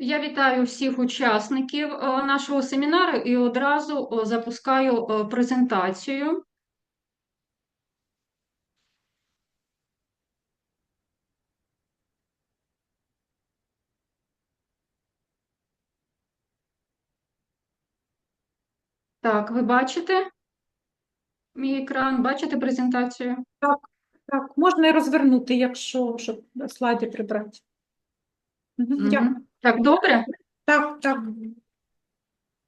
Я вітаю всіх учасників е, нашого семінару і одразу запускаю е, презентацію. Так, ви бачите мій екран? Бачите презентацію? Так, можна і розвернути, якщо щоб слайди прибрати. Мгм. дякую. Так, добре? Так, так.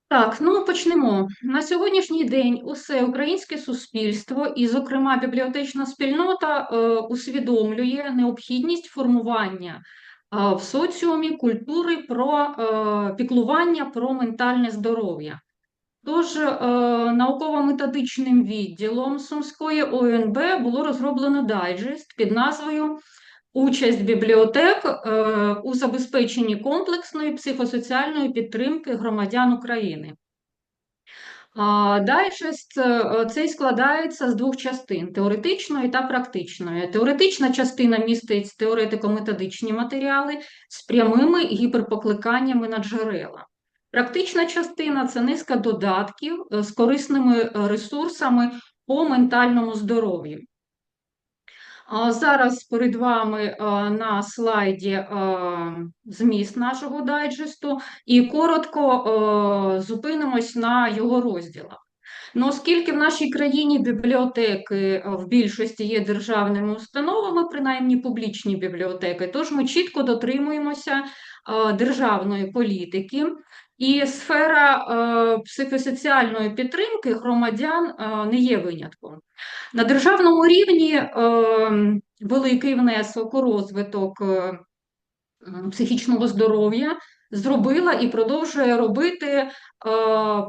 Так, ну почнемо. На сьогоднішній день усе українське суспільство, і, зокрема, бібліотечна спільнота, е, усвідомлює необхідність формування е, в соціумі культури про е, піклування про ментальне здоров'я. Тож е, науково-методичним відділом Сумської ОНБ було розроблено дайджест під назвою Участь бібліотек е, у забезпеченні комплексної психосоціальної підтримки громадян України. Дайджест е, цей складається з двох частин теоретичної та практичної. Теоретична частина містить теоретико-методичні матеріали з прямими гіперпокликаннями на джерела. Практична частина це низка додатків е, з корисними ресурсами по ментальному здоров'ю. Зараз перед вами е, на слайді е, зміст нашого дайджесту, і коротко е, зупинимось на його розділах. Ну, оскільки в нашій країні бібліотеки в більшості є державними установами, принаймні публічні бібліотеки, тож ми чітко дотримуємося державної політики, і сфера психосоціальної підтримки громадян не є винятком. На державному рівні е, великий внесок у розвиток е, психічного здоров'я зробила і продовжує робити е,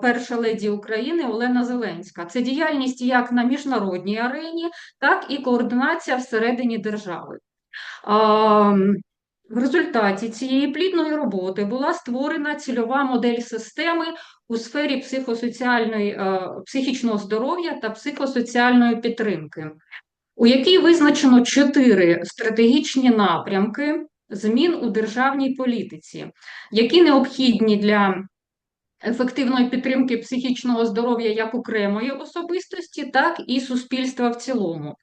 перша леді України Олена Зеленська. Це діяльність як на міжнародній арені, так і координація всередині держави. В результаті цієї плідної роботи була створена цільова модель системи у сфері психосоціальної, е, психічного здоров'я та психосоціальної підтримки, у якій визначено чотири стратегічні напрямки змін у державній політиці, які необхідні для ефективної підтримки психічного здоров'я як окремої особистості, так і суспільства в цілому.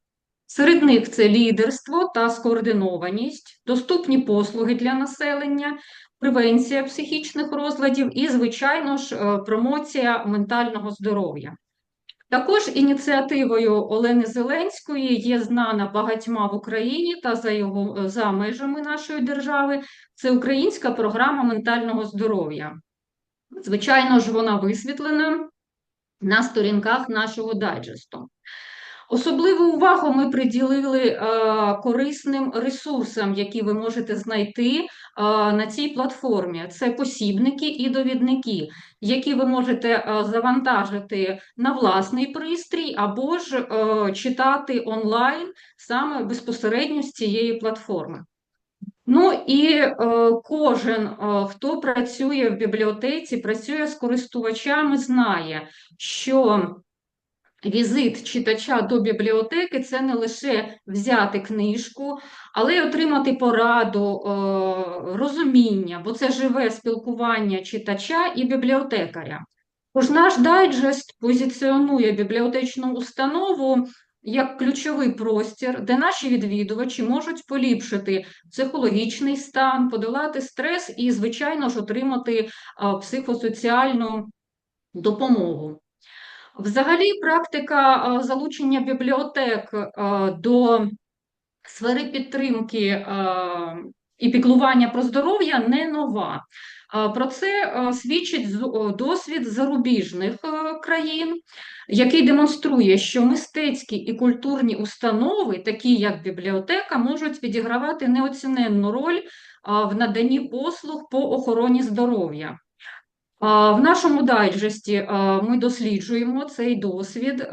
Серед них це лідерство та скоординованість, доступні послуги для населення, превенція психічних розладів і, звичайно ж, е, промоція ментального здоров'я. Також ініціативою Олени Зеленської є знана багатьма в Україні та за його е, за межами нашої держави. Це українська програма ментального здоров'я. Звичайно ж, вона висвітлена на сторінках нашого дайджесту. Особливу увагу ми приділили е, корисним ресурсам, які ви можете знайти е, на цій платформі. Це посібники і довідники, які ви можете е, завантажити на власний пристрій або ж читати онлайн саме безпосередньо з цієї платформи. Ну і е, кожен, е, хто працює в бібліотеці, працює з користувачами, знає, що Візит читача до бібліотеки це не лише взяти книжку, але й отримати пораду, е, розуміння, бо це живе спілкування читача і бібліотекаря. Тож наш дайджест позиціонує бібліотечну установу як ключовий простір, де наші відвідувачі можуть поліпшити психологічний стан, подолати стрес і, звичайно ж, отримати е, психосоціальну допомогу. Взагалі, практика е, залучення бібліотек е, до сфери підтримки е, і піклування про здоров'я не нова. Про це свідчить досвід зарубіжних країн, який демонструє, що мистецькі і культурні установи, такі як бібліотека, можуть відігравати неоціненну роль в наданні послуг по охороні здоров'я. В нашому дайджесті ми досліджуємо цей досвід.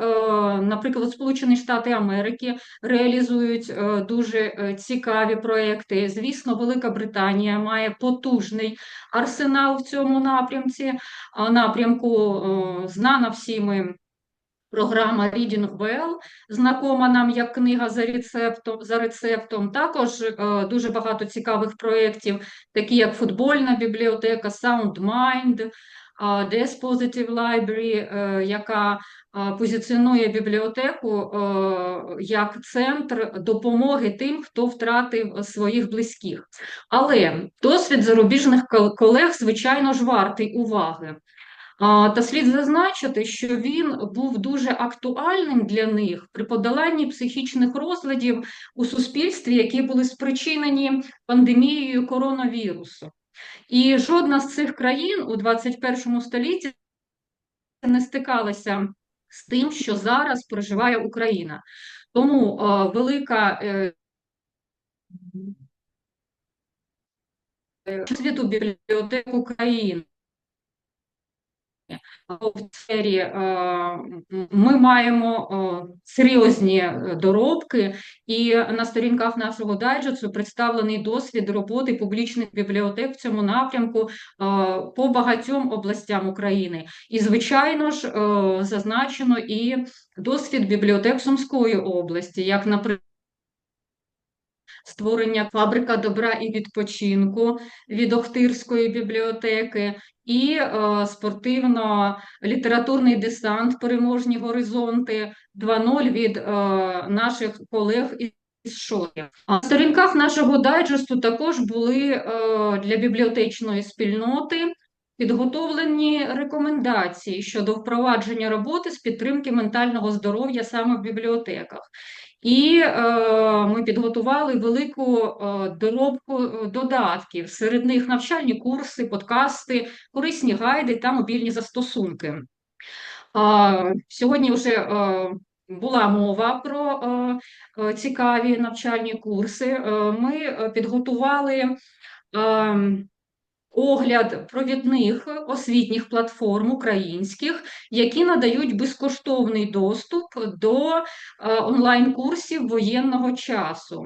Наприклад, Сполучені Штати Америки реалізують дуже е, цікаві проекти. Звісно, Велика Британія має потужний арсенал в цьому напрямці. Напрямку знана всіми Програма Reading Well, знакома нам як книга за рецептом. За рецептом. Також е, дуже багато цікавих проєктів, такі як футбольна бібліотека, Sound Mind, е, Death Positive Library, е, яка е, позиціонує бібліотеку як центр допомоги тим, хто втратив своїх близьких. Але досвід зарубіжних колег, звичайно ж, вартий уваги. Та слід зазначити, що він був дуже актуальним для них при подоланні психічних розладів у суспільстві, які були спричинені пандемією коронавірусу. І жодна з цих країн у 21 столітті не стикалася з тим, що зараз проживає Україна. Тому е, велика е, е, світу бібліотек України в сфері е, ми маємо е, серйозні е, доробки, і на сторінках нашого дайджесту представлений досвід роботи публічних бібліотек в цьому напрямку по багатьом областям України. І, звичайно ж, зазначено і досвід бібліотек Сумської області, як, наприклад, створення фабрика добра і відпочинку від Охтирської бібліотеки, і е, спортивно-літературний десант Переможні горизонти 2.0 від е, наших колег із. А на сторінках нашого дайджесту також були е, для бібліотечної спільноти. Підготовлені рекомендації щодо впровадження роботи з підтримки ментального здоров'я саме в бібліотеках. І е, ми підготували велику е, доробку е, додатків. Серед них навчальні курси, подкасти, корисні гайди та мобільні застосунки. Е, сьогодні вже е, була мова про е, е, цікаві навчальні курси. Е, ми е, підготували. Е, огляд провідних освітніх платформ українських, які надають безкоштовний доступ до е, онлайн-курсів воєнного часу.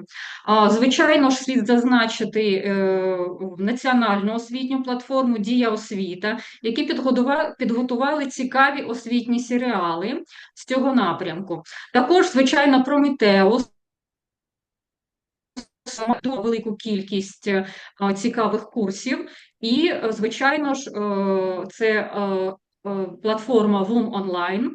Звичайно ж, слід зазначити е, національну освітню платформу Дія освіта, які підготували, цікаві освітні серіали з цього напрямку. Також, звичайно, Прометеус велику кількість е, цікавих курсів, і, е, звичайно ж, е, це платформа Voom Online,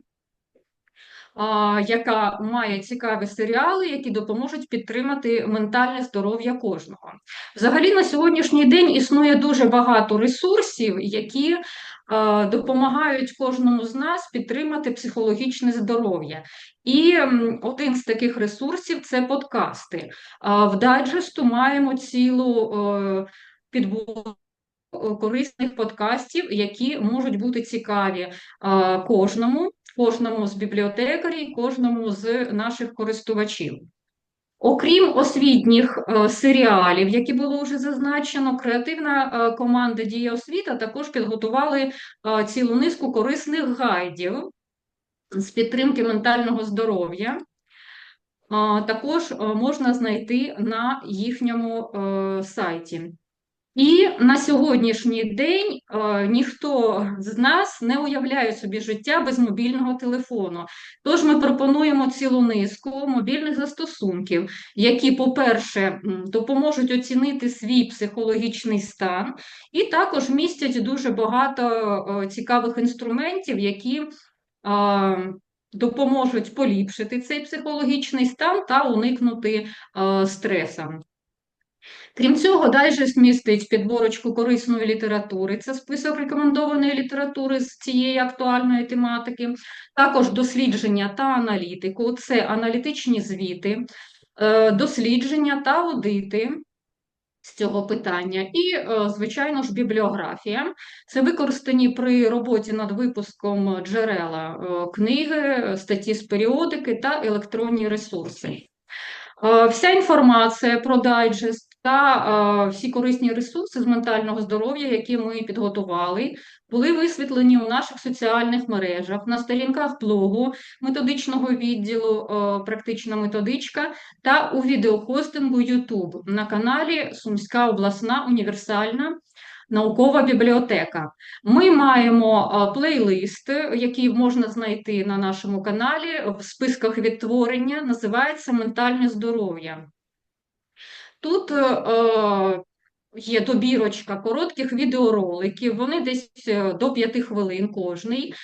яка має цікаві серіали, які допоможуть підтримати ментальне здоров'я кожного. Взагалі, на сьогоднішній день існує дуже багато ресурсів, які допомагають кожному з нас підтримати психологічне здоров'я. І один з таких ресурсів це подкасти. В дайджесту маємо цілу е, підбору корисних подкастів, які можуть бути цікаві кожному, кожному з бібліотекарів, кожному з наших користувачів. Окрім освітніх е, серіалів, які було вже зазначено, креативна е, команда Дія освіта також підготували е, цілу низку корисних гайдів з підтримки ментального здоров'я. Також можна знайти на їхньому сайті. І на сьогоднішній день е, ніхто з нас не уявляє собі життя без мобільного телефону. Тож ми пропонуємо цілу низку мобільних застосунків, які, по-перше, допоможуть оцінити свій психологічний стан, і також містять дуже багато е, цікавих інструментів, які е, допоможуть поліпшити цей психологічний стан та уникнути е, стреса. Крім цього, дайджест містить підборочку корисної літератури, це список рекомендованої літератури з цієї актуальної тематики, також дослідження та аналітику, це аналітичні звіти, е, дослідження та аудити. З цього питання, і, е, звичайно ж, бібліографія. Це використані при роботі над випуском джерела е, книги, статті з періодики та електронні ресурси. Вся інформація про дайджест та всі корисні ресурси з ментального здоров'я, які ми підготували, були висвітлені у наших соціальних мережах, на сторінках блогу, методичного відділу, практична методичка та у відеохостингу YouTube на каналі Сумська обласна універсальна наукова бібліотека. Ми маємо е, плейлист, який можна знайти на нашому каналі в списках відтворення, називається Ментальне здоров'я. Тут е, е, є добірочка коротких відеороликів, вони десь е, до 5 хвилин кожний,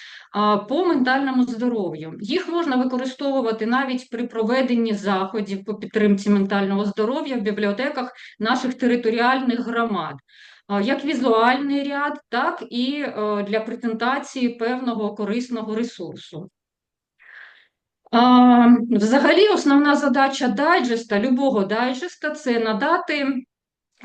по ментальному здоров'ю. Їх можна використовувати навіть при проведенні заходів по підтримці ментального здоров'я в бібліотеках наших територіальних громад. Як візуальний ряд, так і е, для презентації певного корисного ресурсу. А, Взагалі, основна задача дайджеста, любого дайджеста, це надати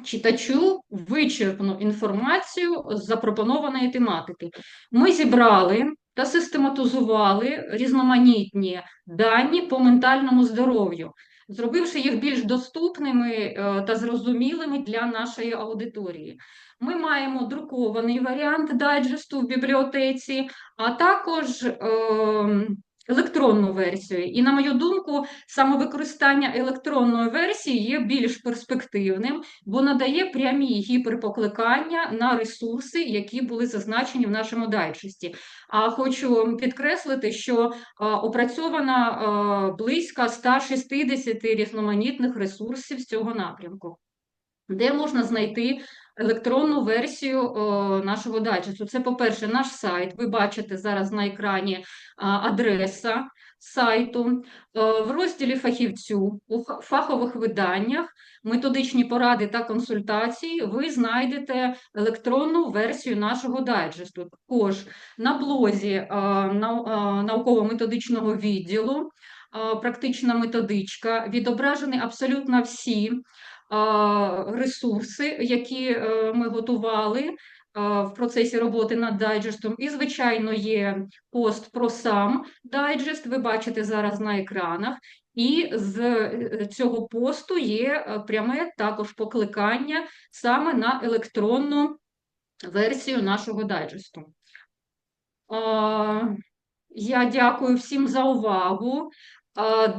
читачу вичерпну інформацію з запропонованої тематики. Ми зібрали та систематизували різноманітні дані по ментальному здоров'ю, зробивши їх більш доступними е, та зрозумілими для нашої аудиторії. Ми маємо друкований варіант дайджесту в бібліотеці, а також ем, електронну версію. І, на мою думку, саме використання електронної версії є більш перспективним, бо надає прямі гіперпокликання на ресурси, які були зазначені в нашому дайджесті. А хочу підкреслити, що а, опрацьовано а, близько 160 різноманітних ресурсів з цього напрямку. Де можна знайти електронну версію нашого дайджесту? Це, по-перше, наш сайт. Ви бачите зараз на екрані адреса сайту. В розділі фахівцю у фахових виданнях, методичні поради та консультації ви знайдете електронну версію нашого дайджесту. Також на блозі науково-методичного відділу практична методичка, відображені абсолютно всі ресурси, які е, ми готували в процесі роботи над дайджестом. І, звичайно, є пост про сам дайджест, ви бачите зараз на екранах. І з е, цього посту є е, пряме також покликання саме на електронну версію нашого дайджесту. Я дякую всім за увагу.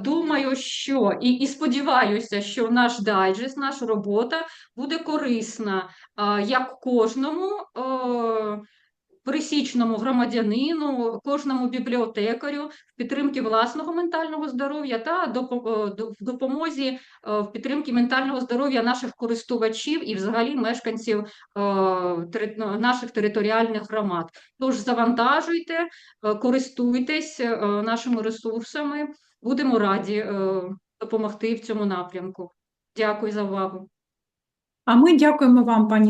Думаю, що і, і сподіваюся, що наш дайджест, наша робота буде корисна як кожному пересічному громадянину, кожному бібліотекарю в підтримці власного ментального здоров'я та в допомозі в підтримці ментального здоров'я наших користувачів і взагалі мешканців е, наших територіальних громад. Тож завантажуйте, користуйтесь нашими ресурсами. Будемо раді е, допомогти в цьому напрямку. Дякую за увагу. А ми дякуємо вам, пані